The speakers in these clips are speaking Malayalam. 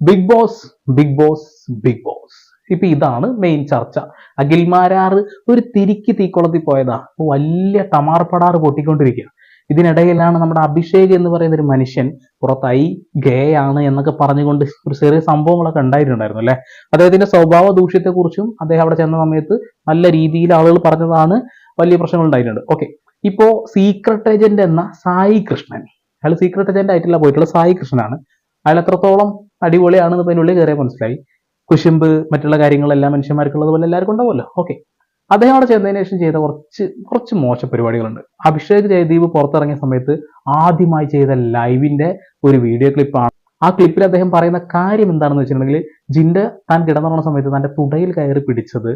Big boss big boss big boss ഇപ്പൊ ഇതാണ് മെയിൻ ചർച്ച. അഖിൽമാരാറ് ഒരു തിരിക്ക് തീക്കുളത്തിൽ പോയതാ. വലിയ തമാർപ്പടാറ് പടാറ് പൊട്ടിക്കൊണ്ടിരിക്കുക ഇതിനിടയിലാണ് നമ്മുടെ അഭിഷേക് എന്ന് പറയുന്ന ഒരു മനുഷ്യൻ പുറത്തായി ഗേ ആണ് എന്നൊക്കെ പറഞ്ഞുകൊണ്ട് ഒരു ചെറിയ സംഭവങ്ങളൊക്കെ ഉണ്ടായിട്ടുണ്ടായിരുന്നു അല്ലെ? അദ്ദേഹത്തിന്റെ സ്വഭാവ ദൂഷ്യത്തെക്കുറിച്ചും അദ്ദേഹം അവിടെ ചെന്ന സമയത്ത് നല്ല രീതിയിൽ ആളുകൾ പറഞ്ഞതാണ് വലിയ പ്രശ്നങ്ങൾ ഉണ്ടായിട്ടുണ്ട്. ഓക്കെ ഇപ്പോ സീക്രട്ട് ഏജന്റ് എന്ന സായി കൃഷ്ണൻ. അയാൾ സീക്രട്ട് ഏജന്റ് ആയിട്ടുള്ള പോയിട്ടുള്ള സായി കൃഷ്ണനാണ്. അയാൾ എത്രത്തോളം അടിപൊളിയാണെന്ന് അതിനുള്ളിൽ കയറിയ മനസ്സിലായി. കുശുമ്പ് മറ്റുള്ള കാര്യങ്ങളെല്ലാം മനുഷ്യന്മാർക്കുള്ളത് പോലെ എല്ലാവർക്കും ഉണ്ടാവുമല്ലോ. ഓക്കെ അദ്ദേഹം അവിടെ ചെന്നതിന് ശേഷം ചെയ്ത കുറച്ച് കുറച്ച് മോശ പരിപാടികളുണ്ട്. അഭിഷേക് ജയദീപ് പുറത്തിറങ്ങിയ സമയത്ത് ആദ്യമായി ചെയ്ത ലൈവിന്റെ ഒരു വീഡിയോ ക്ലിപ്പാണ്. ആ ക്ലിപ്പിൽ അദ്ദേഹം പറയുന്ന കാര്യം എന്താണെന്ന് വെച്ചിട്ടുണ്ടെങ്കിൽ ജിന്റെ താൻ കിടന്നുറങ്ങുന്ന സമയത്ത് തന്റെ തുടയിൽ കയറി പിടിച്ചത്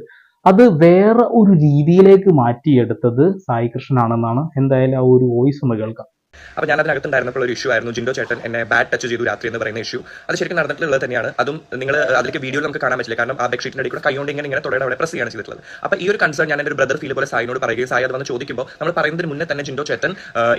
അത് വേറെ ഒരു രീതിയിലേക്ക് മാറ്റിയെടുത്തത് സായി കൃഷ്ണനാണെന്നാണ്. എന്തായാലും ആ ഒരു വോയിസ് ഒന്ന് കേൾക്കാം. അപ്പോൾ ഞാൻ അതിനകത്തുണ്ടായിരുന്നപ്പോൾ ഒരു ഇഷ്യൂ ആയിരുന്നു. ജിൻഡോ ചേട്ടൻ എന്നെ ബാഡ് ടച്ച് ചെയ്തു രാത്രി എന്ന് പറയുന്ന ഇഷ്യൂ അത് ശരിക്കും നടന്നിട്ടുള്ളത് തന്നെയാണ്. അതും നിങ്ങൾ അതിലേക്ക് വീഡിയോ നമുക്ക് കാണാൻ പറ്റില്ല. കാരണം ആ ബെഡ്ഷീറ്റിന്റെ അടി കൂടെ കൈകൊണ്ട് ഇങ്ങനെ ഇങ്ങനെ തുടയുടെ അവിടെ പ്രസ് ചെയ്യാണ് ചെയ്തിട്ടുള്ളത്. അപ്പോൾ ഈ ഒരു കൺസേൺ ഞാൻ എന്റെ ഒരു ബ്രദർ ഫീൽ പോലെ സായിനോട് പറയുകയും സായി അത് വന്ന് ചോദിക്കുമ്പോൾ നമ്മൾ പറയുന്നതിന് മുന്നേ തന്നെ ജിൻഡോ ചേട്ടൻ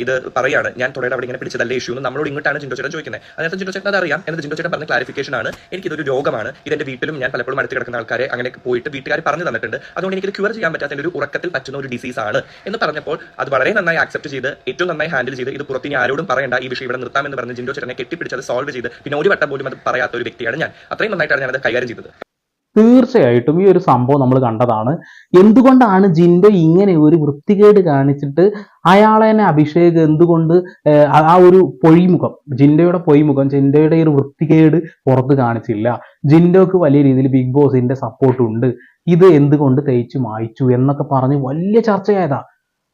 ഇത് പറയാണ് ഞാൻ തുടയുടെ അവിടെ ഇങ്ങനെ പിടിച്ചതല്ലേ ഇഷ്യൂ എന്ന് നമ്മളോട് ഇങ്ങോട്ടാണ് ജിൻഡോ ചേട്ടൻ ചോദിക്കുന്നത്. അതിനകത്ത് ജിൻഡോ ചേട്ടൻ അത് അറിയാം എന്ന് ജിൻഡോ ചേട്ടൻ പറഞ്ഞ ക്ലാരിഫിക്കേഷൻ ആണ്. എനിക്കിതൊരു രോഗമാണ്. ഇതെന്റെ വീട്ടിലും ഞാൻ പലപ്പോഴും അടുത്ത് കിടക്കുന്ന ആൾക്കാരെ അങ്ങനെ പോയിട്ട് വീട്ടുകാർ പറഞ്ഞു തന്നിട്ടുണ്ട്. അതുകൊണ്ട് എനിക്ക് ക്യൂർ ചെയ്യാൻ പറ്റാത്ത ഒരു ഉറക്കത്തിൽ പറ്റുന്ന ഒരു ഡിസീസ് ആണ്. എന്ന് പറഞ്ഞപ്പോൾ അത് വളരെ നന്നായി ആക്സെപ്റ്റ് ചെയ്ത് ഏറ്റവും നന്നായി ഹാൻഡിൽ ചെയ്ത് ഇത് പുറത്ത് ഇനി ആരോടും പറയണ്ട. ഈ വിഷയം ഇവിടെ നിർത്താമെന്ന് പറഞ്ഞ് ജിൻഡോ ചേട്ടനെ കെട്ടിപ്പിടിച്ച് അത് സോൾവ് ചെയ്ത് പിന്നെ ഒരു വട്ടം പോലും അത് പറയാത്ത ഒരു വ്യക്തിയാണ് ഞാൻ. അത്രയും നന്നായിട്ടാണ് ഞാൻ അത് കൈകാര്യം ചെയ്തത്. തീർച്ചയായിട്ടും ഈ ഒരു സംഭവം നമ്മൾ കണ്ടതാണ്. എന്തുകൊണ്ടാണ് ജിൻഡോ ഇങ്ങനെ ഒരു വൃത്തികേട് കാണിച്ചിട്ട് അയാളെ തന്നെ അഭിഷേക് എന്തുകൊണ്ട് ആ- ഒരു പൊയ്മുഖം ജിൻഡോയുടെ പൊയ്മുഖം ജിൻഡോയുടെ ഒരു വൃത്തികേട് പുറത്ത് കാണിച്ചില്ല. ജിൻഡോക്ക് വലിയ രീതിയിൽ ബിഗ് ബോസിന്റെ സപ്പോർട്ട് ഉണ്ട്. ഇത് എന്തുകൊണ്ട് തേച്ചു മായ്ച്ചു എന്നൊക്കെ പറഞ്ഞ് വലിയ ചർച്ചയായതാ.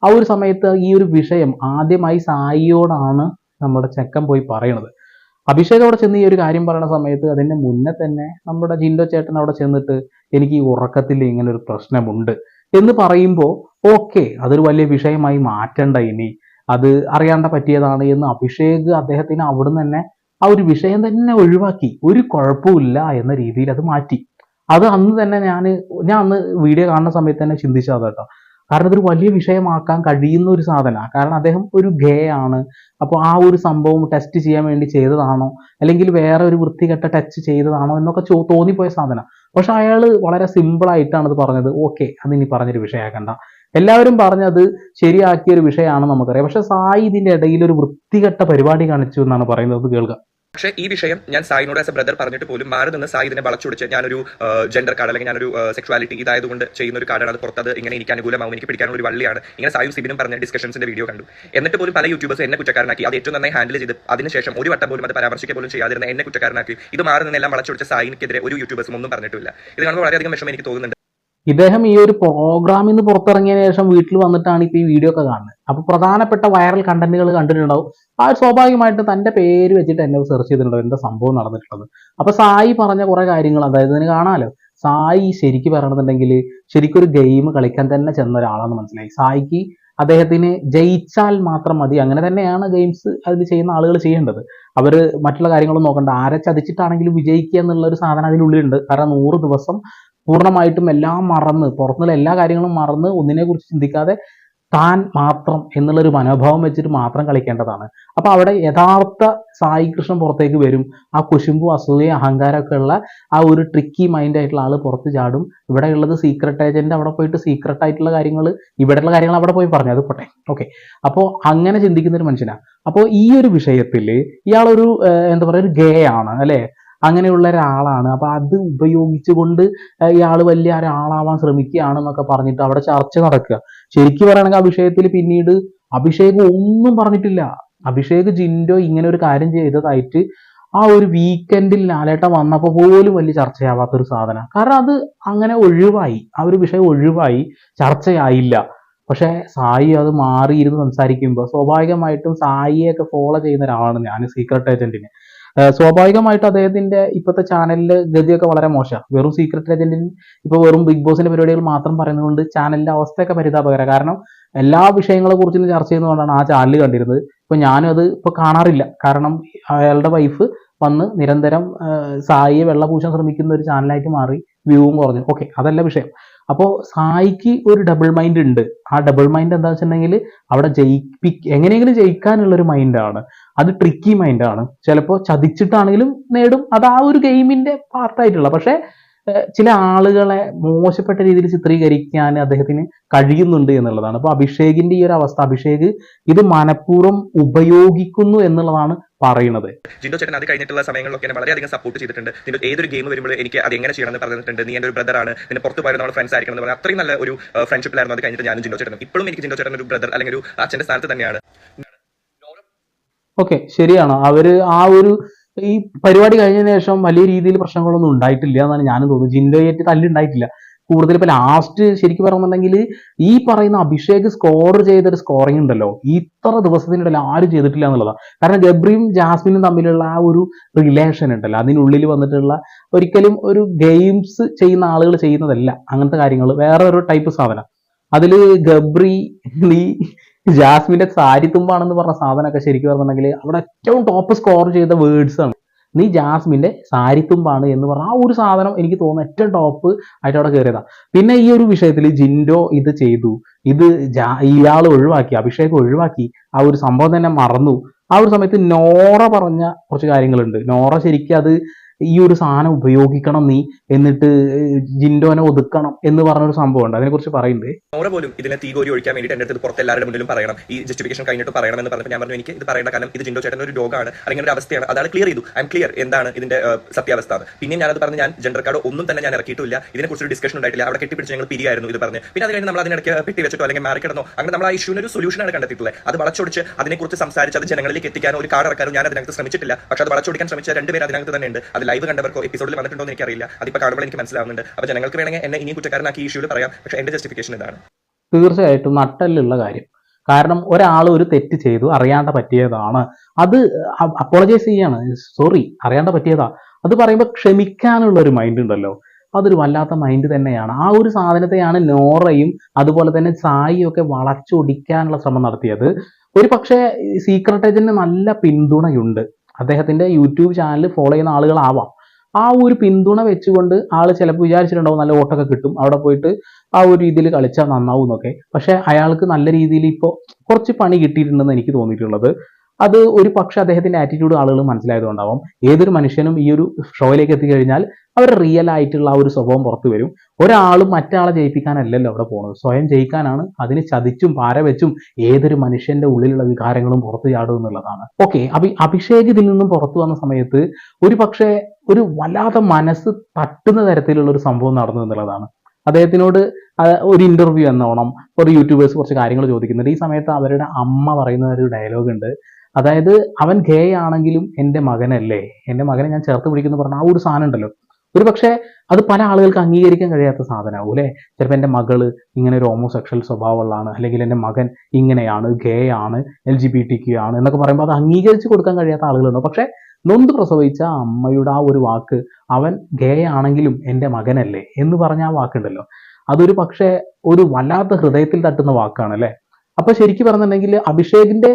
ആ ഒരു സമയത്ത് ഈ ഒരു വിഷയം ആദ്യമായി സായിയോടാണ് നമ്മുടെ ചെക്കൻ പോയി പറയണത്. അവിടെ ചെന്ന് ഈ ഒരു കാര്യം പറയുന്ന സമയത്ത് അതിന്റെ മുന്നേ തന്നെ നമ്മുടെ ജിൻഡോ ചേട്ടൻ അവിടെ ചെന്നിട്ട് എനിക്ക് ഈ ഉറക്കത്തിൽ ഇങ്ങനെ ഒരു പ്രശ്നമുണ്ട് എന്ന് പറയുമ്പോൾ ഓക്കെ അതൊരു വലിയ വിഷയമായി മാറ്റണ്ട ഇനി. അത് അറിയാണ്ട പറ്റിയതാണ് എന്ന് അഭിഷേക് അദ്ദേഹത്തിന് അവിടുന്ന് തന്നെ ആ ഒരു വിഷയം തന്നെ ഒഴിവാക്കി. ഒരു കുഴപ്പമില്ല എന്ന രീതിയിൽ അത് മാറ്റി. അത് അന്ന് തന്നെ ഞാൻ ഞാൻ അന്ന് വീഡിയോ കാണുന്ന സമയത്ത് തന്നെ ചിന്തിച്ചത് കേട്ടോ. കാരണം ഇതൊരു വലിയ വിഷയമാക്കാൻ കഴിയുന്ന ഒരു സാധനമാണ്. കാരണം അദ്ദേഹം ഒരു ഗേ ആണ്. അപ്പോൾ ആ ഒരു സംഭവം ടെസ്റ്റ് ചെയ്യാൻ വേണ്ടി ചെയ്തതാണോ? അല്ലെങ്കിൽ വേറെ ഒരു വൃത്തികെട്ട ടച്ച് ചെയ്തതാണോ എന്നൊക്കെ ചോ തോന്നിപ്പോയ സാധനം പക്ഷെ അയാൾ വളരെ സിമ്പിളായിട്ടാണ് ഇത് പറഞ്ഞത്. ഓക്കെ അത് ഇനി പറഞ്ഞൊരു വിഷയമാക്കണ്ട. എല്ലാവരും പറഞ്ഞത് ശരിയാക്കിയ ഒരു വിഷയമാണ് നമുക്കറിയാം. പക്ഷെ സായി ഇതിന്റെ ഇടയിൽ ഒരു വൃത്തികെട്ട പരിപാടി കാണിച്ചു എന്നാണ് പറയുന്നത്. കേൾക്കുക പക്ഷേ ഈ വിഷയം ഞാൻ സായിനോട് ആസ് എ ബ്രദർ പറഞ്ഞിട്ട് പോലും മാറി നിന്ന് സായി ഇതിനെ വളച്ചൊടിച്ച് ഞാനൊരു ജെൻഡർ കാർഡ് അല്ലെങ്കിൽ ഞാനൊരു സെക്ച്വാലിറ്റി ഇതായതുകൊണ്ട് ചെയ്യുന്ന ഒരു കാർഡാണ് അത് പുറത്തത് ഇങ്ങനെ എനിക്ക് അനുകൂലമാവും എനിക്ക് പിടിക്കാനുള്ള ഒരു വള്ളിയാണ്. ഇങ്ങനെ സായും സിബിനും പറഞ്ഞ ഡിസ്കഷൻസിന്റെ വീഡിയോ കണ്ടു. എന്നിട്ട് പോലും പല യൂട്യൂബേഴ്സ് എന്നെ കുറ്റക്കാരനാക്കി. അത് ഏറ്റവും നന്നായി ഹാൻഡിൽ ചെയ്ത് അതിനുശേഷം ഒരു വട്ടം പോലും അത് പരാമർശിക്കുക പോലും ചെയ്യാതിരുന്ന എന്നെ കുറ്റക്കാരനാക്കി. ഇത് മാറി നിന്ന് എല്ലാം വളച്ചൊടിച്ച സായിനെതിരെ ഒരു യൂട്യൂബേഴ്സും ഒന്നും പറഞ്ഞിട്ടില്ല ഇത് കാണുമ്പോൾ വളരെയധികം വിഷമം എനിക്ക് തോന്നുന്നുണ്ട്. ഇദ്ദേഹം ഈ ഒരു പ്രോഗ്രാമിൽ നിന്ന് പുറത്തിറങ്ങിയതിന് ശേഷം വീട്ടിൽ വന്നിട്ടാണ് ഇപ്പൊ ഈ വീഡിയോ ഒക്കെ കാണുന്നത്. അപ്പൊ പ്രധാനപ്പെട്ട വൈറൽ കണ്ടന്റുകൾ കണ്ടിട്ടുണ്ടാവും. ആ സ്വാഭാവികമായിട്ട് തന്റെ പേര് വെച്ചിട്ട് എന്നെ സെർച്ച് ചെയ്തിട്ടുണ്ടാവും. എന്താ സംഭവം നടന്നിട്ടുള്ളത്? അപ്പൊ സായി പറഞ്ഞ കുറെ കാര്യങ്ങൾ അതായത് ഇതിന് കാണാമല്ലോ? സായി ശരിക്ക് പറയണമെന്നുണ്ടെങ്കിൽ ശരിക്കൊരു ഗെയിം കളിക്കാൻ തന്നെ ചെന്ന ഒരാളാണെന്ന് മനസ്സിലായി. സായിക്ക് അദ്ദേഹത്തിന് ജയിച്ചാൽ മാത്രം മതി. അങ്ങനെ തന്നെയാണ് ഗെയിംസ് അതിൽ ചെയ്യുന്ന ആളുകൾ ചെയ്യേണ്ടത്. അവർ മറ്റുള്ള കാര്യങ്ങളും നോക്കണ്ട. ആരെ ചതിച്ചിട്ടാണെങ്കിലും വിജയിക്കുക എന്നുള്ള ഒരു സാധനം അതിനുള്ളിലുണ്ട്. കാരണം നൂറ് ദിവസം പൂർണമായിട്ടും എല്ലാം മറന്ന് പുറത്തുനിന്നുള്ള എല്ലാ കാര്യങ്ങളും മറന്ന് ഒന്നിനെക്കുറിച്ച് ചിന്തിക്കാതെ താൻ മാത്രം എന്നുള്ളൊരു മനോഭാവം വെച്ചിട്ട് മാത്രം കളിക്കേണ്ടതാണ്. അപ്പൊ അവിടെ യഥാർത്ഥ സായി കൃഷ്ണൻ പുറത്തേക്ക് വരും. ആ കുശുമ്പും അസൂയയും അഹങ്കാരമൊക്കെ ഉള്ള ആ ഒരു ട്രിക്കി മൈൻഡ് ആയിട്ടുള്ള ആൾ പുറത്ത് ചാടും. ഇവിടെ ഉള്ളത് സീക്രട്ട് ഏജന്റ് അവിടെ പോയിട്ട് സീക്രട്ട് ആയിട്ടുള്ള കാര്യങ്ങൾ ഇവിടെയുള്ള കാര്യങ്ങൾ അവിടെ പോയി പറഞ്ഞു അത് പോട്ടെ. ഓക്കെ അപ്പോൾ അങ്ങനെ ചിന്തിക്കുന്ന ഒരു മനുഷ്യനാണ് അപ്പോൾ ഈ ഒരു വിഷയത്തിൽ ഇയാളൊരു എന്താ പറയുക ഒരു ഗേ ആണ് അല്ലെ? അങ്ങനെയുള്ള ഒരാളാണ്. അപ്പൊ അത് ഉപയോഗിച്ചുകൊണ്ട് ഇയാൾ വലിയ ഒരാളാവാൻ ശ്രമിക്കുകയാണെന്നൊക്കെ പറഞ്ഞിട്ട് അവിടെ ചർച്ച നടക്കുക. ശരിക്കും പറയുകയാണെങ്കിൽ അഭിഷേകത്തിൽ പിന്നീട് അഭിഷേക് ഒന്നും പറഞ്ഞിട്ടില്ല. അഭിഷേക് ജിൻഡോ ഇങ്ങനെ ഒരു കാര്യം ചെയ്തതായിട്ട് ആ ഒരു വീക്കെൻഡിൽ ലാലേട്ട വന്നപ്പോൾ പോലും വലിയ ചർച്ചയാവാത്ത ഒരു സാധനം കാരണം അത് അങ്ങനെ ഒഴിവായി. ആ ഒരു വിഷയം ഒഴിവായി. ചർച്ചയായില്ല. പക്ഷെ സായി അത് മാറിയിരുന്ന് സംസാരിക്കുമ്പോൾ സ്വാഭാവികമായിട്ടും സായിയെ ഒക്കെ ഫോളോ ചെയ്യുന്ന ഒരാളാണ് ഞാൻ സീക്രട്ട് ഏജന്റിന് സ്വാഭാവികമായിട്ടും അദ്ദേഹത്തിന്റെ ഇപ്പോഴത്തെ ചാനലിലെ ഗതിയൊക്കെ വളരെ മോശമാണ്. വെറും സീക്രട്ട് ഏജന്റിന് ഇപ്പൊ വെറും ബിഗ് ബോസിന്റെ പരിപാടികൾ മാത്രം പറയുന്നതുകൊണ്ട് ചാനലിന്റെ അവസ്ഥയൊക്കെ പരിതാപകര. കാരണം എല്ലാ വിഷയങ്ങളെ കുറിച്ചും ചർച്ച ചെയ്യുന്നതുകൊണ്ടാണ് ആ ചാനൽ കണ്ടിരുന്നത്. ഇപ്പൊ ഞാനും അത് ഇപ്പൊ കാണാറില്ല. കാരണം അയാളുടെ വൈഫ് വന്ന് നിരന്തരം സായിയെ സായിയെ വെള്ളപൂശാൻ ശ്രമിക്കുന്ന ഒരു ചാനലായിട്ട് മാറി വ്യൂവും കുറഞ്ഞു. ഓക്കെ അതല്ല വിഷയം. അപ്പോൾ സായിക്ക് ഒരു ഡബിൾ മൈൻഡ് ഉണ്ട്. ആ ഡബിൾ മൈൻഡ് എന്താ വെച്ചിട്ടുണ്ടെങ്കിൽ അവിടെ ജയിപ്പി എങ്ങനെയെങ്കിലും ജയിക്കാനുള്ള ഒരു മൈൻഡാണ് അത് ട്രിക്കി മൈൻഡാണ് ചിലപ്പോൾ ചതിച്ചിട്ടാണെങ്കിലും നേടും. അത് ആ ഒരു ഗെയിമിന്റെ പാർട്ടായിട്ടുള്ള പക്ഷേ ചില ആളുകളെ മോശപ്പെട്ട രീതിയിൽ ചിത്രീകരിക്കാൻ അദ്ദേഹത്തിന് കഴിയുന്നുണ്ട് എന്നുള്ളതാണ്. അപ്പോൾ അഭിഷേകിന്റെ ഈ ഒരു അവസ്ഥ അഭിഷേക് ഇത് മനഃപൂർവം ഉപയോഗിക്കുന്നു എന്നുള്ളതാണ് പറയുന്നത്. ജിൻഡോ ചേട്ടൻ അത് കഴിഞ്ഞിട്ടുള്ള സമയങ്ങളിലൊക്കെ എന്നെ വളരെയധികം സപ്പോർട്ട് ചെയ്തിട്ടുണ്ട്. നിന്റെ ഏതൊരു ഗെയിം വരുമ്പോൾ എനിക്ക് അത് എങ്ങനെ ചെയ്യണം എന്ന് പറഞ്ഞിട്ടുണ്ട്. നീ എന്റെ ഒരു ബ്രദറാണ് പിന്നെ പുറത്ത് പോയത് നമ്മുടെ ഫ്രണ്ട്സ് ആയിരിക്കണം എന്ന് പറഞ്ഞാൽ അത്രയും നല്ല ഒരു ഫ്രണ്ട്ഷിപ്പിലായിരുന്നു അത് കഴിഞ്ഞിട്ട് ഞാനും ജിൻഡോ ചേട്ടനും. ഇപ്പോഴും എനിക്ക് ജിൻഡോ ചേട്ടൻ ഒരു ബ്രദർ അല്ലെങ്കിൽ ഒരു അച്ഛന്റെ സ്ഥാനത്ത് തന്നെയാണ്. ഓക്കെ ശരിയാണ്. അവർ ആ ഒരു ഈ പരിപാടി കഴിഞ്ഞതിന് ശേഷം വലിയ രീതിയിൽ പ്രശ്നങ്ങളൊന്നും ഉണ്ടായിട്ടില്ല എന്നാണ് ഞാനും തോന്നുന്നത്. ജിൻഡോയായിട്ട് തല്ലുണ്ടായിട്ടില്ല കൂടുതൽ ഇപ്പൊ ലാസ്റ്റ് ശരിക്കും പറയുന്നുണ്ടെങ്കിൽ ഈ പറയുന്ന അഭിഷേക് സ്കോർ ചെയ്തൊരു സ്കോറിംഗ് ഉണ്ടല്ലോ. ഇത്ര ദിവസത്തിനിടയിൽ ആരും ചെയ്തിട്ടില്ല എന്നുള്ളതാണ് കാരണം ഗബ്രിയും ജാസ്മിനും തമ്മിലുള്ള ആ ഒരു റിലേഷൻ ഉണ്ടല്ലോ. അതിനുള്ളിൽ വന്നിട്ടുള്ള ഒരിക്കലും ഒരു ഗെയിംസ് ചെയ്യുന്ന ആളുകൾ ചെയ്യുന്നതല്ല അങ്ങനത്തെ കാര്യങ്ങൾ. വേറെ ഒരു ടൈപ്പ് സാധനം. അതിൽ ഗബ്രി നീ ജാസ്മിന്റെ സാരി തുമ്പാണെന്ന് പറഞ്ഞ സാധനമൊക്കെ ശരിക്കും പറഞ്ഞിട്ടുണ്ടെങ്കിൽ അവിടെ ഏറ്റവും ടോപ്പ് സ്കോർ ചെയ്ത വേർഡ്സ് ആണ്. നീ ജാസ്മിന്റെ സാരിത്തുമ്പാണ് എന്ന് പറഞ്ഞ ആ ഒരു സാധനം എനിക്ക് തോന്നുന്നു ഏറ്റവും ടോപ്പ് ആയിട്ട് അവിടെ കയറിയതാ പിന്നെ ഈ ഒരു വിഷയത്തിൽ ജിൻഡോ ഇത് ചെയ്തു. ഇത് ഇയാൾ ഒഴിവാക്കി അഭിഷേക് ഒഴിവാക്കി. ആ ഒരു സംഭവം തന്നെ മറന്നു. ആ ഒരു സമയത്ത് നോറ പറഞ്ഞ കുറച്ച് കാര്യങ്ങളുണ്ട്. നോറ ശരിക്കും അത് ഈ ഒരു സാധനം ഉപയോഗിക്കണം നീ എന്നിട്ട് ജിൻഡോനെ ഒതുക്കണം എന്ന് പറഞ്ഞൊരു സംഭവം ഉണ്ട് അതിനെക്കുറിച്ച് കുറിച്ച് നോറ പോലും ഇതിനെ തീ കോരി ഒഴിക്കാൻ വേണ്ടിയിട്ട് എന്റെ അടുത്ത് പുറത്ത് എല്ലാവരുടെ മുന്നിലും പറയണം. ഈ ജസ്റ്റിഫിക്കേഷൻ കഴിഞ്ഞിട്ട് പറയണം എന്ന് പറഞ്ഞപ്പോൾ ഞാൻ പറഞ്ഞു എനിക്ക് ഇത് പറയേണ്ട കാരണം ഇത് ജിൻഡോ ചേട്ടൻ ഒരു രോഗമാണ് അല്ലെങ്കിൽ ഒരു അവസ്ഥയാണ്. അതാണ് ക്ലിയർ ചെയ്തു. ഐ എം ക്ലിയർ എന്താണ് ഇതിന്റെ സത്യാവസ്ഥ. പിന്നെ ഞാനത് പറഞ്ഞ് ഞാൻ ജെൻഡർ കാർഡ് ഒന്നും തന്നെ ഞാൻ ഇറക്കിയിട്ടില്ല. ഇതിനെക്കുറിച്ച് ഒരു ഡിസ്കഷൻ ഉണ്ടായിട്ടില്ല. അവിടെ കെട്ടിപ്പിടിച്ച് ഞങ്ങൾ പിരിയായിരുന്നു ഇത് പറഞ്ഞ്. പിന്നെ അത് കഴിഞ്ഞ് നമ്മൾ അതിനിടയ്ക്ക് പെട്ടി വെച്ചിട്ടോ അല്ലെങ്കിൽ മാറി കിടന്നോ അങ്ങനെ നമ്മൾ ആ ഇഷ്യൂവിന് ഒരു സൊല്യൂഷനാണ് കണ്ടെത്തിയിട്ടുള്ളത്. അത് വളച്ചൊടിച്ച് അതിനെക്കുറിച്ച് സംസാരിച്ച് അത് ജനങ്ങളിലേക്ക് എത്തിക്കാനോ ഒരു കാർഡ് ഇറക്കാനോ ഞാൻ അതിനകത്ത് ശ്രമിച്ചിട്ടില്ല. പക്ഷെ അത് വളച്ചൊടിക്കാൻ ശ്രമിച്ച രണ്ടുപേർ അതിനകത്ത് തന്നെ ഉണ്ട് അത് ലൈവ് കണ്ടവർക്കോ എപ്പിസോഡിൽ വന്നിട്ടുണ്ടോ എന്ന് എനിക്കറിയില്ല. അതിപ്പോൾ കാണുമ്പോൾ എനിക്ക് മനസ്സിലാവുന്നുണ്ട്. അപ്പോൾ ജനങ്ങൾക്ക് വേണമെങ്കിൽ എന്നെ ഇനിയും കുറ്റക്കാരനാക്കി ഈ ഇഷ്യൂവിൽ പറയാം. പക്ഷേ എന്റെ ജസ്റ്റിഫിക്കേഷൻ ഇതാണ്. തീർച്ചയായിട്ടും നട്ടലുള്ള കാര്യം. കാരണം ഒരാൾ ഒരു തെറ്റ് ചെയ്തു അറിയാണ്ട് പറ്റിയതാണ്. അത് അപ്പോളജൈസ് ചെയ്യാണ്. സോറി അറിയാണ്ട് പറ്റിയതാ. അത് പറയുമ്പോൾ ക്ഷമിക്കാനുള്ള ഒരു മൈൻഡ് ഉണ്ടല്ലോ. അതൊരു വല്ലാത്ത മൈൻഡ് തന്നെയാണ്. ആ ഒരു സാധനത്തെയാണ് നോറയും അതുപോലെ തന്നെ സായിയും ഒക്കെ വളച്ചൊടിക്കാനുള്ള ശ്രമം നടത്തിയത്. ഒരു പക്ഷേ സീക്രട്ട് നല്ല പിന്തുണയുണ്ട്. അദ്ദേഹത്തിന്റെ യൂട്യൂബ് ചാനൽ ഫോളോ ചെയ്യുന്ന ആളുകളാവാം. ആ ഒരു പിന്തുണ വെച്ചുകൊണ്ട് ആൾ ചിലപ്പോൾ വിചാരിച്ചിട്ടുണ്ടാവും നല്ല ഓട്ടൊക്കെ കിട്ടും. അവിടെ പോയിട്ട് ആ ഒരു രീതിയിൽ കളിച്ചാൽ നന്നാവും എന്നൊക്കെ പക്ഷേ അയാൾക്ക് നല്ല രീതിയിൽ ഇപ്പോൾ കുറച്ച് പണി കിട്ടിയിട്ടുണ്ടെന്ന് എനിക്ക് തോന്നിയിട്ടുള്ളത്. അത് ഒരു പക്ഷെ അദ്ദേഹത്തിന്റെ ആറ്റിറ്റ്യൂഡ് ആളുകൾ മനസ്സിലായതുകൊണ്ടാവും. ഏതൊരു മനുഷ്യനും ഈ ഒരു ഷോയിലേക്ക് എത്തിക്കഴിഞ്ഞാൽ അവരുടെ റിയൽ ആയിട്ടുള്ള ആ ഒരു സ്വഭാവം പുറത്തു വരും. ഒരാളും മറ്റാളെ ജയിപ്പിക്കാനല്ലല്ലോ അവിടെ പോകുന്നത് സ്വയം ജയിക്കാനാണ് അതിന് ചതിച്ചും പാര വെച്ചും ഏതൊരു മനുഷ്യന്റെ ഉള്ളിലുള്ള വികാരങ്ങളും പുറത്തു ചാടും എന്നുള്ളതാണ്. ഓക്കെ അഭി അഭിഷേക് ഇതിൽ നിന്നും പുറത്തു വന്ന സമയത്ത് ഒരു പക്ഷേ ഒരു വല്ലാത്ത മനസ്സ് തട്ടുന്ന തരത്തിലുള്ള ഒരു സംഭവം നടന്നു എന്നുള്ളതാണ്. അദ്ദേഹത്തിനോട് ഒരു ഇന്റർവ്യൂ എന്നോണം. ഒരു യൂട്യൂബേഴ്സ് കുറച്ച് കാര്യങ്ങൾ ചോദിക്കുന്നുണ്ട്. ഈ സമയത്ത് അവരുടെ അമ്മ പറയുന്ന ഒരു ഡയലോഗ് ഉണ്ട്. അതായത് അവൻ ഗേ ആണെങ്കിലും എന്റെ മകനല്ലേ? എന്റെ മകനെ ഞാൻ ചേർത്ത് പിടിക്കുന്നു പറഞ്ഞ ആ ഒരു സാധനം ഉണ്ടല്ലോ ഒരു പക്ഷേ അത് പല ആളുകൾക്ക് അംഗീകരിക്കാൻ കഴിയാത്ത സാധനമാവും അല്ലേ? ചിലപ്പോൾ എന്റെ മകൾ ഇങ്ങനെ ഒരു ഹോമോസെക്ഷൽ സ്വഭാവമുള്ളതാണ് അല്ലെങ്കിൽ എന്റെ മകൻ ഇങ്ങനെയാണ് ഗേ ആണ് L G B T Q ആണ് എന്നൊക്കെ പറയുമ്പോൾ അത് അംഗീകരിച്ച് കൊടുക്കാൻ കഴിയാത്ത ആളുകളുണ്ട് പക്ഷേ നൊന്ത് പ്രസവിച്ച അമ്മയുടെ ആ ഒരു വാക്ക് അവൻ ഗേ ആണെങ്കിലും എന്റെ മകനല്ലേ എന്ന് പറഞ്ഞ ആ വാക്കുണ്ടല്ലോ. അതൊരു പക്ഷേ ഒരു വല്ലാത്ത ഹൃദയത്തിൽ തട്ടുന്ന വാക്കാണ് അല്ലേ? അപ്പൊ ശരിക്കും പറഞ്ഞിട്ടുണ്ടെങ്കിൽ അഭിഷേകിന്റെ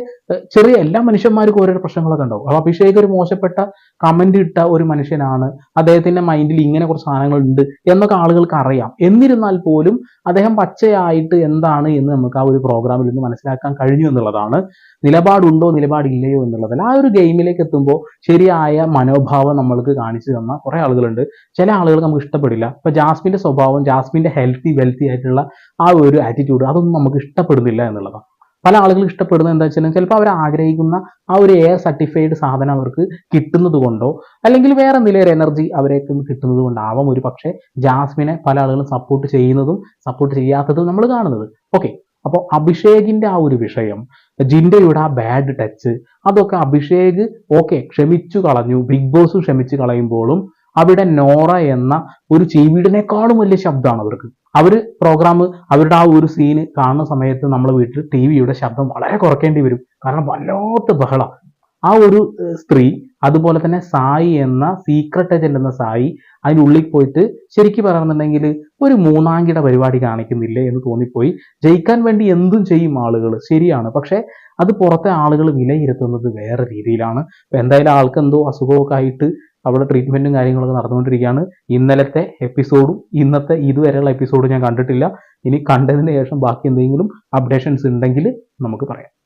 ചെറിയ എല്ലാ മനുഷ്യന്മാർക്കും ഓരോ പ്രശ്നങ്ങളൊക്കെ ഉണ്ടാവും. അപ്പൊ അഭിഷേക് ഒരു മോശപ്പെട്ട കമന്റ് ഇട്ട ഒരു മനുഷ്യനാണ്. അദ്ദേഹത്തിന്റെ മൈൻഡിൽ ഇങ്ങനെ കുറച്ച് സാധനങ്ങളുണ്ട് എന്നൊക്കെ ആളുകൾക്ക് അറിയാം. എന്നിരുന്നാൽ പോലും അദ്ദേഹം പച്ചയായിട്ട് എന്താണ് എന്ന് നമുക്ക് ആ ഒരു പ്രോഗ്രാമിൽ നിന്ന് മനസ്സിലാക്കാൻ കഴിഞ്ഞു എന്നുള്ളതാണ് നിലപാടുണ്ടോ നിലപാടില്ലയോ എന്നുള്ളതല്ല. ആ ഒരു ഗെയിമിലേക്ക് എത്തുമ്പോൾ ശരിയായ മനോഭാവം നമ്മൾക്ക് കാണിച്ചു തന്ന കുറേ ആളുകളുണ്ട്. ചില ആളുകൾ നമുക്ക് ഇഷ്ടപ്പെടില്ല. ഇപ്പൊ ജാസ്മിന്റെ സ്വഭാവം ജാസ്മിന്റെ ഹെൽത്തി വെൽത്തി ആയിട്ടുള്ള ആ ഒരു ആറ്റിറ്റ്യൂഡ് അതൊന്നും നമുക്ക് ഇഷ്ടപ്പെടുന്നില്ല എന്നുള്ളതാണ്. പല ആളുകളും ഇഷ്ടപ്പെടുന്നത് എന്താ വെച്ചാൽ ചിലപ്പോൾ അവർ ആഗ്രഹിക്കുന്ന ആ ഒരു എയർ സർട്ടിഫൈഡ് സാധനം അവർക്ക് കിട്ടുന്നത് കൊണ്ടോ അല്ലെങ്കിൽ വേറെ എന്തെങ്കിലും ഒരു എനർജി അവരേക്ക് കിട്ടുന്നത് കൊണ്ടാവാം. ഒരു പക്ഷേ ജാസ്മിനെ പല ആളുകളും സപ്പോർട്ട് ചെയ്യുന്നതും സപ്പോർട്ട് ചെയ്യാത്തതും നമ്മൾ കാണുന്നത്. ഓക്കെ അപ്പോൾ അഭിഷേകിന്റെ ആ ഒരു വിഷയം ജിൻഡയുടെ ആ ബാഡ് ടച്ച് അതൊക്കെ അഭിഷേക് ഓക്കെ ക്ഷമിച്ചു കളഞ്ഞു. ബിഗ് ബോസ് ക്ഷമിച്ചു കളയുമ്പോഴും അവിടെ നോറ എന്ന ഒരു ചീവീടിനേക്കാളും വലിയ ശബ്ദമാണ് അവർക്ക്. അവർ പ്രോഗ്രാം അവരുടെ ആ ഒരു സീന് കാണുന്ന സമയത്ത് നമ്മൾ വീട്ടിൽ ടി വിയുടെ ശബ്ദം വളരെ കുറയ്ക്കേണ്ടി വരും. കാരണം വല്ലാത്ത ബഹള. ആ ഒരു സ്ത്രീ അതുപോലെ തന്നെ സായി എന്ന സീക്രട്ട് ഏജന്റ് എന്ന സായി അതിനുള്ളിൽ പോയിട്ട് ശരിക്കും പറയുന്നുണ്ടെങ്കിൽ ഒരു മൂന്നാംകിട പരിപാടി കാണിക്കുന്നില്ലേ എന്ന് തോന്നിപ്പോയി. ജയിക്കാൻ വേണ്ടി എന്തും ചെയ്യും ആളുകൾ. ശരിയാണ്. പക്ഷേ അത് പുറത്തെ ആളുകൾ വിലയിരുത്തുന്നത് വേറെ രീതിയിലാണ്. ഇപ്പം എന്തായാലും ആൾക്ക് എന്തോ അസുഖമൊക്കെ ആയിട്ട് അവിടെ ട്രീറ്റ്മെന്റും കാര്യങ്ങളൊക്കെ നടന്നുകൊണ്ടിരിക്കുകയാണ്. ഇന്നലത്തെ എപ്പിസോഡും ഇന്നത്തെ ഇതുവരെയുള്ള എപ്പിസോഡും ഞാൻ കണ്ടിട്ടില്ല. ഇനി കണ്ടതിന് ശേഷം ബാക്കി എന്തെങ്കിലും അപ്ഡേഷൻസ് ഉണ്ടെങ്കിൽ നമുക്ക് പറയാം.